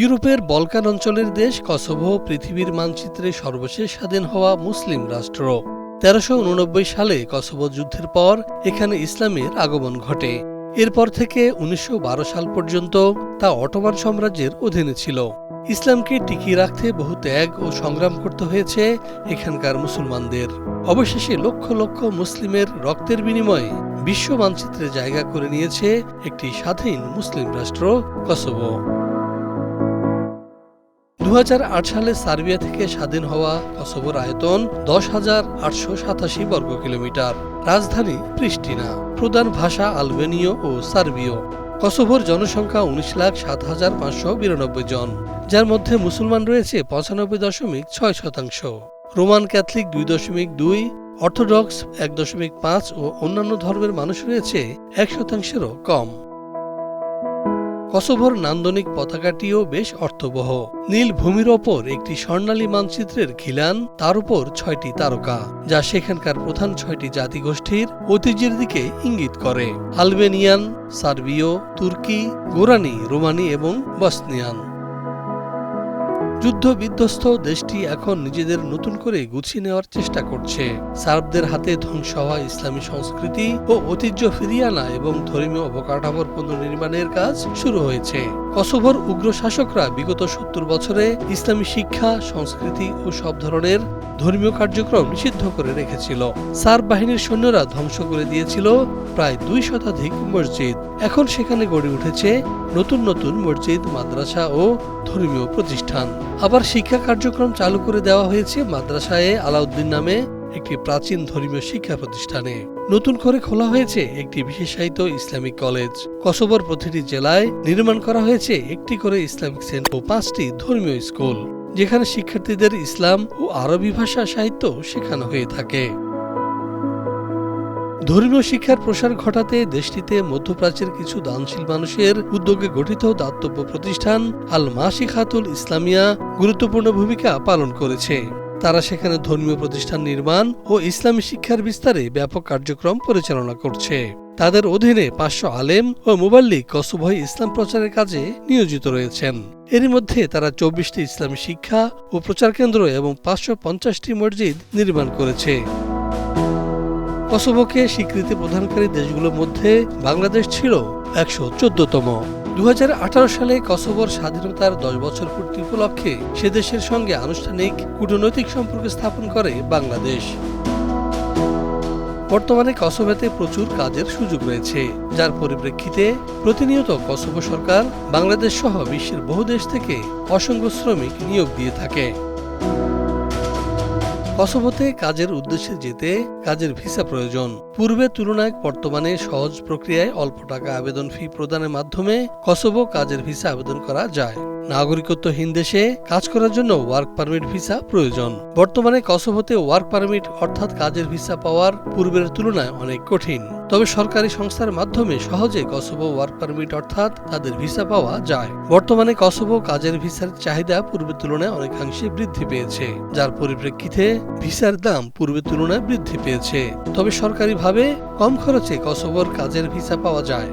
ইউরোপের বলকান অঞ্চলের দেশ কসোভো পৃথিবীর মানচিত্রে সর্বশেষ স্বাধীন হওয়া মুসলিম রাষ্ট্র। তেরোশো সালে কসোভো যুদ্ধের পর এখানে ইসলামের আগমন ঘটে। এরপর থেকে উনিশশো বারো সাল পর্যন্ত তা অটোমান সাম্রাজ্যের অধীনে ছিল। ইসলামকে টিকিয়ে রাখতে বহু ত্যাগ ও সংগ্রাম করতে হয়েছে এখানকার মুসলমানদের। অবশেষে লক্ষ লক্ষ মুসলিমের রক্তের বিনিময়ে বিশ্ব মানচিত্রে জায়গা করে নিয়েছে একটি স্বাধীন মুসলিম রাষ্ট্র কসোভো। দু হাজার আট সালে সার্বিয়া থেকে স্বাধীন হওয়া কসোভোর আয়তন দশ হাজার আটশো সাতাশি বর্গ কিলোমিটার। রাজধানী প্রিস্টিনা, প্রধান ভাষা আলবেনীয় ও সার্বীয়। কসোভোর জনসংখ্যা উনিশ লাখ সাত হাজার পাঁচশো বিরানব্বই জন, যার মধ্যে মুসলমান রয়েছে পঁচানব্বই দশমিক ছয় শতাংশ। রোমান ক্যাথলিক দুই দশমিক দুই, অর্থোডক্স এক দশমিক পাঁচ ও অন্যান্য ধর্মের মানুষ রয়েছে এক শতাংশেরও কম। কসোভোর নান্দনিক পতাকাটিও বেশ অর্থবহ। নীল ভূমির ওপর একটি স্বর্ণালী মানচিত্রের খিলান, তার উপর ছয়টি তারকা, যা সেখানকার প্রধান ছয়টি জাতিগোষ্ঠীর ঐতিহ্যের দিকে ইঙ্গিত করে। আলবেনিয়ান, সার্বীয়, তুর্কি, গোরানি, রোমানি এবং বসনিয়ান। যুদ্ধ বিধ্বস্ত দেশটি এখন নিজেদের নতুন করে গুছিয়ে নেওয়ার চেষ্টা করছে। সার্বদের হাতে ধ্বংস হওয়া ইসলামী সংস্কৃতি ও ঐতিহ্য ফিরিয়ে আনা এবং ধর্মীয় অবকাঠামোর পুনর্নির্মাণের কাজ শুরু হয়েছে। কসোভোর উগ্র শাসকরা বিগত সত্তর বছরে ইসলামী শিক্ষা, সংস্কৃতি ও সব ধরনের ধর্মীয় কার্যক্রম নিষিদ্ধ করে রেখেছিল। সার্ব বাহিনীর সৈন্যরা ধ্বংস করে দিয়েছিল প্রায় দুই শতাধিক মসজিদ। এখন সেখানে গড়ে উঠেছে নতুন নতুন মসজিদ, মাদ্রাসা ও ধর্মীয় প্রতিষ্ঠান। আবার শিক্ষা কার্যক্রম চালু করে দেওয়া হয়েছে মাদ্রাসায় আলাউদ্দিন নামে একটি প্রাচীন ধর্মীয় শিক্ষা প্রতিষ্ঠানে। নতুন করে খোলা হয়েছে একটি বিশেষায়িত ইসলামিক কলেজ। কসোবর প্রতিটি জেলায় নির্মাণ করা হয়েছে একটি করে ইসলামিক সেন্টার ও পাঁচটি ধর্মীয় স্কুল, যেখানে শিক্ষার্থীদের ইসলাম ও আরবি ভাষা সাহিত্য শেখানো হয়ে থাকে। ধর্মীয় শিক্ষার প্রসার ঘটাতে দেশটিতে মধ্যপ্রাচ্যের কিছু দানশীল মানুষের উদ্যোগে গঠিত দাতব্য প্রতিষ্ঠান আল মাসিখাতুল ইসলামিয়া গুরুত্বপূর্ণ ভূমিকা পালন করেছে। তারা সেখানে ধর্মীয় প্রতিষ্ঠান নির্মাণ ও ইসলামী শিক্ষার বিস্তারে ব্যাপক কার্যক্রম পরিচালনা করছে। তাদের অধীনে পাঁচশো আলেম ও মোবাল্লিক কসুভয় ইসলাম প্রচারের কাজে নিয়োজিত রয়েছেন। এরই মধ্যে তারা চব্বিশটি ইসলামী শিক্ষা ও প্রচার কেন্দ্র এবং পাঁচশো পঞ্চাশটি মসজিদ নির্মাণ করেছে। কসোভোকে স্বীকৃতি প্রদানকারী দেশগুলোর মধ্যে বাংলাদেশ ছিল একশো চোদ্দতম। দু হাজার আঠারো সালে কসোভোর স্বাধীনতার দশ বছর পূর্তি উপলক্ষে সে দেশের সঙ্গে আনুষ্ঠানিক কূটনৈতিক সম্পর্ক স্থাপন করে বাংলাদেশ। বর্তমানে কসোভোতে প্রচুর কাজের সুযোগ রয়েছে, যার পরিপ্রেক্ষিতে প্রতিনিয়ত কসোভো সরকার বাংলাদেশ সহ বিশ্বের বহু দেশ থেকে অসংখ্য শ্রমিক নিয়োগ দিয়ে থাকে। কসোভোতে কাজের উদ্দেশ্যে যেতে কাজের ভিসা প্রয়োজন। পূর্বে তুলনায় বর্তমানে সহজ প্রক্রিয়ায় অল্প টাকা আবেদন ফি প্রদানের মাধ্যমে কসোভো কাজের ভিসা আবেদন করা যায়। নাগরিকত্বহীন দেশে কাজ করার জন্য ওয়ার্ক পারমিট ভিসা প্রয়োজন। বর্তমানে কসোভোতে ওয়ার্ক পারমিট অর্থাৎ কাজের ভিসা পাওয়ার পূর্বের তুলনায় অনেক কঠিন। তবে সরকারি সংস্থার মাধ্যমে সহজে কসোভো ওয়ার্ক পারমিট অর্থাৎ তাদের ভিসা পাওয়া যায়। বর্তমানে কসোভো কাজের ভিসার চাহিদা পূর্বের তুলনায় অনেকাংশে বৃদ্ধি পেয়েছে। যার পরিপ্রেক্ষিতে ভিসার দাম পূর্বের তুলনায় বৃদ্ধি পেয়েছে। তবে সরকারিভাবে কম খরচে কসোভোর কাজের ভিসা পাওয়া যায়।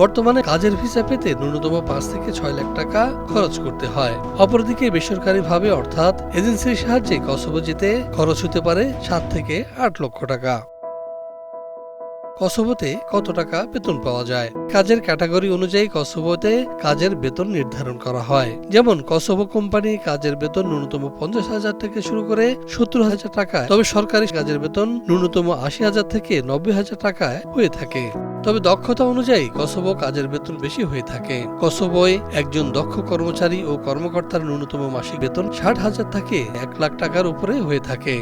বর্তমানে কাজের ভিসা পেতে ন্যূনতম পাঁচ থেকে ছয় লাখ টাকা খরচ করতে হয়। অপরদিকে বেসরকারিভাবে অর্থাৎ এজেন্সির সাহায্যে কসবো যেতে খরচ হতে পারে সাত থেকে আট লক্ষ টাকা। কসোভোতে কত টাকা বেতন পাওয়া যায়? কাজের ক্যাটাগরি অনুযায়ী কসোভোতে কাজের বেতন নির্ধারণ করা হয়। যেমন কসোভো কোম্পানি কাজের বেতন ন্যূনতম পঞ্চাশ হাজার থেকে শুরু করে সত্তর হাজার টাকা, তবে সরকারি কাজের বেতন ন্যূনতম আশি হাজার থেকে নব্বই হাজার টাকায় হয়ে থাকে। তবে দক্ষতা অনুযায়ী কসোভো কাজের বেতন বেশি হয়ে থাকে। কসোভোয় একজন দক্ষ কর্মচারী ও কর্মকর্তার ন্যূনতম মাসিক বেতন ষাট হাজার থেকে এক লাখ টাকার উপরে হয়ে থাকে।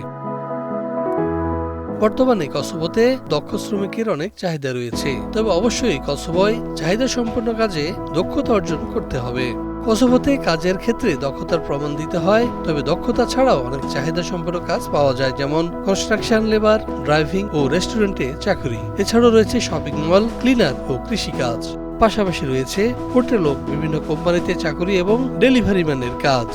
বর্তমানে কসোভোতে দক্ষ শ্রমিকের অনেক চাহিদা রয়েছে। তবে অবশ্যই কসোভোয় চাহিদা সম্পন্ন কাজে দক্ষতা অর্জন করতে হবে। কসোভোতে কাজের ক্ষেত্রে দক্ষতার প্রমাণ দিতে হয়, তবে দক্ষতা ছাড়াও অনেক চাহিদা সম্পন্ন কাজ পাওয়া যায়, যেমন কনস্ট্রাকশন লেবার ড্রাইভিং ও রেস্টুরেন্টে চাকরি। এছাড়াও রয়েছে শপিং মল ক্লিনার ও কৃষিকাজ পাশাপাশি রয়েছে হোটেল ও বিভিন্ন কোম্পানিতে চাকরি এবং ডেলিভারি ম্যানের কাজ।